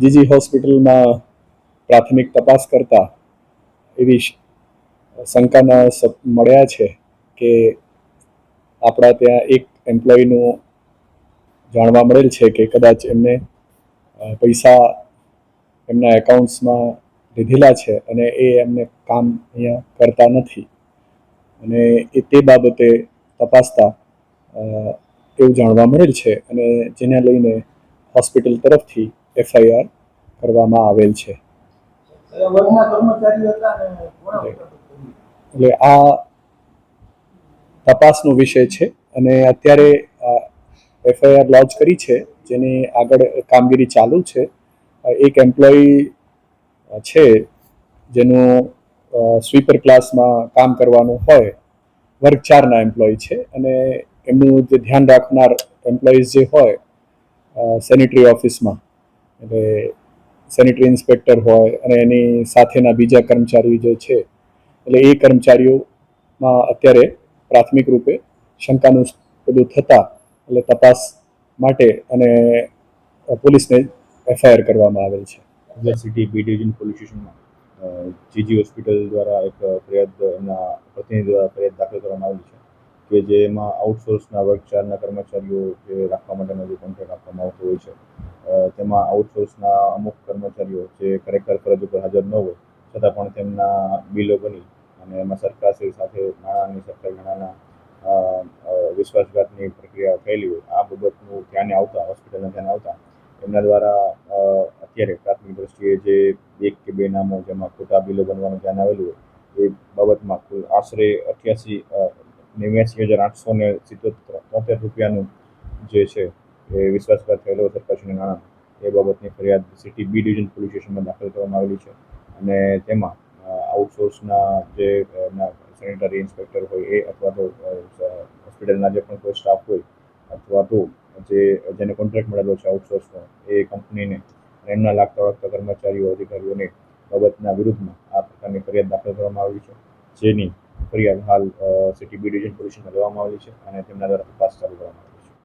જીજી હોસ્પિટલમાં પ્રાથમિક તપાસ કરતા એવી શંકાના મળ્યા છે કે આપણા ત્યાં એક એમ્પ્લોયીનું જાણવા મળેલ છે કે કદાચ એમને પૈસા એમના એકાઉન્ટ્સમાં લીધેલા છે અને એ એમને કામ અહીંયા કરતા નથી. અને એ તે બાબતે તપાસતા એવું જાણવા મળેલ છે અને જેને લઈને હોસ્પિટલ તરફથી એફઆઈઆર કરવામાં આવેલ છે? એટલે આ તપાસનો વિષય છે અને અત્યારે એફઆઈઆર લોન્ચ કરી છે જેની આગળ કામગીરી ચાલુ છે. એક એમ્પ્લોયી છે જેનું સ્વીપર ક્લાસમાં કામ કરવાનું હોય વર્ગ ચારના એમ્પ્લોયી છે અને એમનું જે ધ્યાન રાખનાર એમ્પ્લોઈઝ જે હોય સેનિટરી ઓફિસમાં. એટલે સેનિટરી ઇન્સ્પેક્ટર હોય અને એની સાથેના બીજા કર્મચારીઓ જે છે, એટલે એ કર્મચારીઓમાં અત્યારે પ્રાથમિક રૂપે શંકાનું પેલું થતાં એટલે તપાસ માટે અને પોલીસને એફઆઈઆર કરવામાં આવેલ છે. એટલે સિટી બી ડિવિઝન પોલીસ સ્ટેશનમાં જીજી હોસ્પિટલ દ્વારા એક ફરિયાદ એમના પ્રતિનિધિ દ્વારા ફરિયાદ દાખલ કરવામાં આવેલી છે. કે જેમાં આઉટસોર્સના વર્ગ ચારના કર્મચારીઓ જે રાખવા માટેનો જે કોન્ટ્રાક્ટ આપવામાં આવતો હોય છે તેમાં આઉટસોર્સના અમુક કર્મચારીઓ જે ખરેખર ફરજ ઉપર હાજર ન હોય, છતાં પણ તેમના બિલો બની અને એમાં સરકારશ્રી સાથે નાણાંની સરકારી નાણાંના વિશ્વાસઘાતની પ્રક્રિયા થયેલી હોય, આ બાબતનું ધ્યાને આવતા, હોસ્પિટલના ધ્યાને આવતા, એમના દ્વારા અત્યારે પ્રાથમિક દ્રષ્ટિએ જે એક કે બે નામો જેમાં ખોટા બિલો બનવાનું ધ્યાન આવેલું હોય, એ બાબતમાં કુલ આશરે અઠ્યાસી નેવ્યાસી હજાર આઠસો ને સિત્તોતેર, તોતેર રૂપિયાનું જે છે એ વિશ્વાસઘાત થયેલો સરકારશ્રીના નાણાં એ બાબતની ફરિયાદ સિટી બી ડિવિઝન પોલીસ સ્ટેશનમાં દાખલ કરવામાં આવેલી છે. અને તેમાં આઉટસોર્સના જે સેનિટરી ઇન્સ્પેક્ટર હોય એ અથવા તો હોસ્પિટલના જે પણ કોઈ સ્ટાફ હોય અથવા તો જે, જેને કોન્ટ્રાક્ટ મળેલો છે આઉટસોર્સનો, એ કંપનીને એમના લાગતા વળગતા કર્મચારીઓ, અધિકારીઓને બાબતના વિરુદ્ધમાં આ પ્રકારની ફરિયાદ દાખલ કરવામાં આવી છે. જેની ફરિયાદ હાલ સિટી બી ડિવિઝન પોલીસમાં લેવામાં આવેલી છે અને તેમના દ્વારા તપાસ ચાલુ કરવામાં